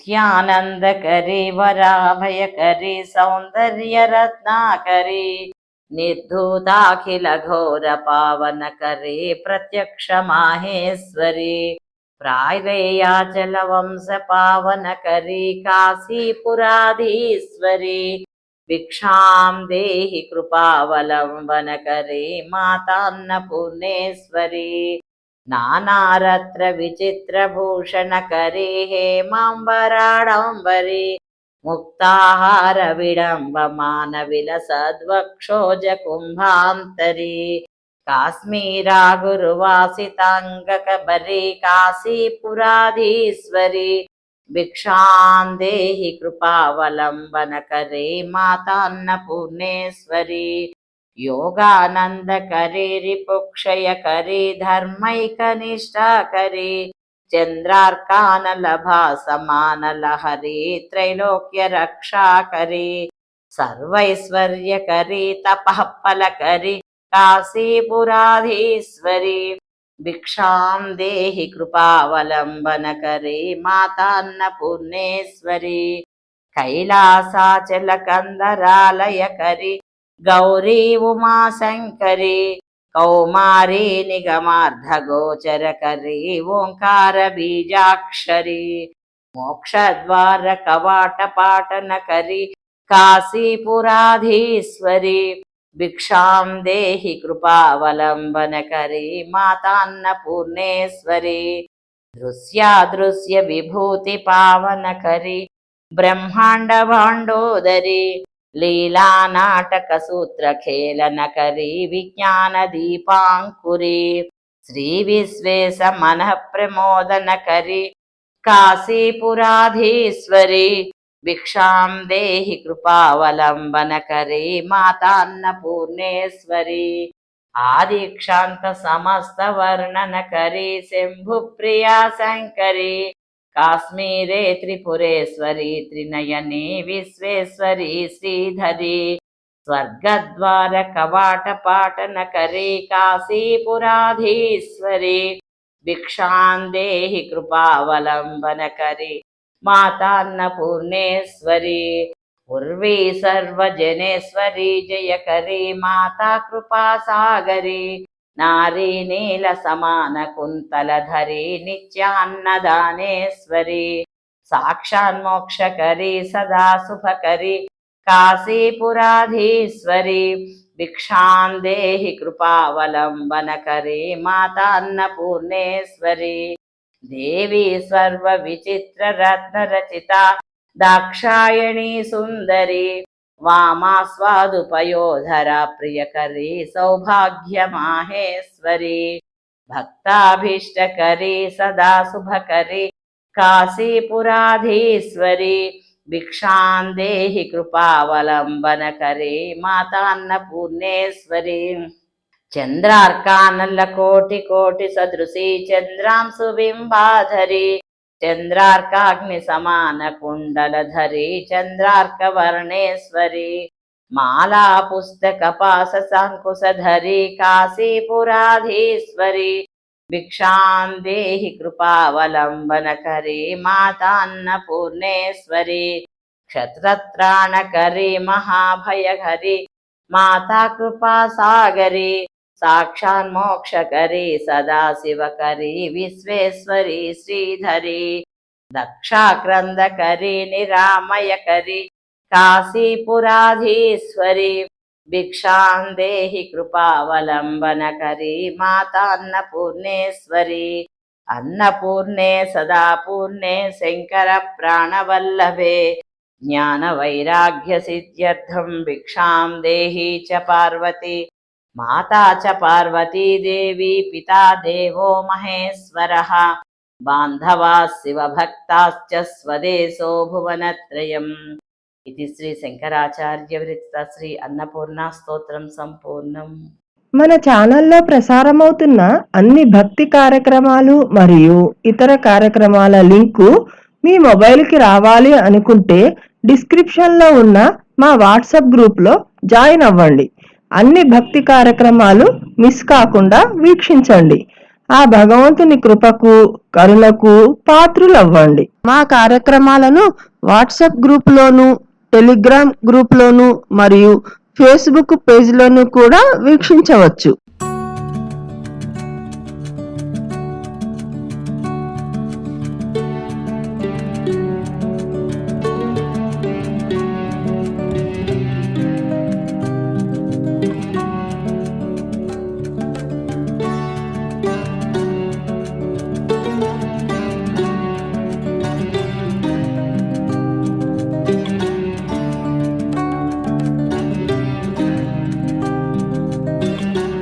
నిత్యానందకరి వరాభయకరి సౌందర్య రత్నాకరి నిర్ధూతాఖిల ఘోర పావనకరి ప్రత్యక్ష మాహేశ్వరి ప్రాయయాచల వంశ పావనకరి కాశీపురాధీశ్వరి భిక్షాం దేహి కృపావలంబనకరి మాతాన్నపూర్ణేశ్వరి నానారత్ర విచిత్రభూషణకరి హేమాంబరాడంబరి ముక్తాహార విడంబమాన విలసద్వక్షోజ కుంభాంతరి కాశ్మీరా గురువాసితాంగక బరీ కాశీపురాధీశ్వరి భిక్షాందేహి కృపావలంబనకరే మాతాన్న పూర్ణేశ్వరి योगानंद करे रिपुक्षय करे धर्मैकनिष्ठ करे चन्द्रार्कानलभा समानलहरे त्रैलोक्य रक्षा करे सर्वैश्वर्य करे तपः फल करे काशीपुराधीश्वरी भिक्षां देहि कृपावलम्बन करे मातान्नपूर्णेश्वरी कैलासाचलकन्दरालय करे గౌరీ ఉమాశంకరి కౌమారి నిగమార్ధగోచరకరి ఓంకార బీజాక్షరి మోక్షద్వార కవాట పాటనకరి కాశీపురాధీశ్వరి భిక్షాం దేహి కృపావలంబనకరి మాతాన్నపూర్ణేశ్వరి దృశ్యాదృశ్య విభూతి పావనకరి బ్రహ్మాండ భాండోదరి లీలా నాటక సూత్ర ఖేళనకరీ విజ్ఞాన దీపాంకురీ శ్రీ విశ్వేశ మన ప్రమోదనకరీ కాశీపురాధీశ్వరి భిక్షాం దేహి కృపావలంబనకరీ మాతాన్నపూర్ణేశ్వరి ఆదిక్షాంత సమస్త వర్ణనకరీ శంభుప్రియా శంకరీ కాశ్మీరే త్రిపురేశ్వరి త్రినయని విశ్వేశ్వరి శ్రీధరి స్వర్గద్వార కవాట పాటన కరీ కాశీపురాధీశ్వరి భిక్షాందేహి కృపావలంబన కరి మాతాన్న పూర్ణేశ్వరి ఉర్వీ సర్వజనేశ్వరి జయ మాతా కృపా నారీ నీల సమాన కుంతలధరి నిత్యాన్నదానేశ్వరి సాక్షాన్మోక్షకరి సదా శుభకరి కాశీపురాధీశ్వరి. భిక్షాందేహి కృపావలంబనకరి మాతాన్నపూర్ణేశ్వరి దేవి సర్వ విచిత్ర రత్న రచిత దాక్షాయణీ సుందరి. వామాస్వాదుపయోధర ప్రియకరీ సౌభాగ్యమాహేశ్వరి భక్తాభీష్టకరీ సదా శుభకరీ కాశీపురాధీశ్వరి భిక్షాందేహి కృపావలంబనకరీ మాతాన్నపూర్ణేశ్వరి చంద్రార్కానల్ల కోటి కోటి సదృశీ చంద్రాం సుబింబాధరి చంద్రార్కాగ్ని సమాన కుండలధరి చంద్రార్క వర్ణేశ్వరి మాలా పుస్తక పాస సంకుశధరి కాశీపురాధీశ్వరి. భిక్షాందేహి కృపావలంబనకరి మాతాన్నపూర్ణేశ్వరి క్షత్రత్రాణకరి మహాభయహరి మాతా కృపా సాగరి. సాక్షాన్మోక్షకరి సదాశివకరి విశ్వేశ్వరి శ్రీధరి దక్షాక్రందకరి నిరామయకరి కాశీపురాధీశ్వరి భిక్షాందేహి కృపావలంబనకరి మాతాన్నపూర్ణేశ్వరి అన్నపూర్ణే సదా పూర్ణే శంకర ప్రాణవల్లభే జ్ఞానవైరాగ్యసిద్ధ్యర్థం భిక్షాం దేహి చ పార్వతి మాతా చ పార్వతీదేవి పితా దేవో మహేశ్వర. బాంధవా శివభక్తాశ్చ స్వదేశో భువనత్రయం. ఇది శ్రీ శంకరాచార్య విరచిత శ్రీ అన్నపూర్ణ స్తోత్రం సంపూర్ణం. మన ఛానల్లో ప్రసారమవుతున్న అన్ని భక్తి కార్యక్రమాలు మరియు ఇతర కార్యక్రమాల లింకు మీ మొబైల్కి రావాలి అనుకుంటే డిస్క్రిప్షన్లో ఉన్న మా వాట్సాప్ గ్రూప్లో జాయిన్ అవ్వండి. అన్ని భక్తి కార్యక్రమాలు మిస్ కాకుండా వీక్షించండి. ఆ భగవంతుని కృపకు కరుణకు పాత్రులవ్వండి. మా కార్యక్రమాలను వాట్సాప్ గ్రూపులోను టెలిగ్రామ్ గ్రూపులోను మరియు ఫేస్బుక్ పేజ్లోను కూడా వీక్షించవచ్చు.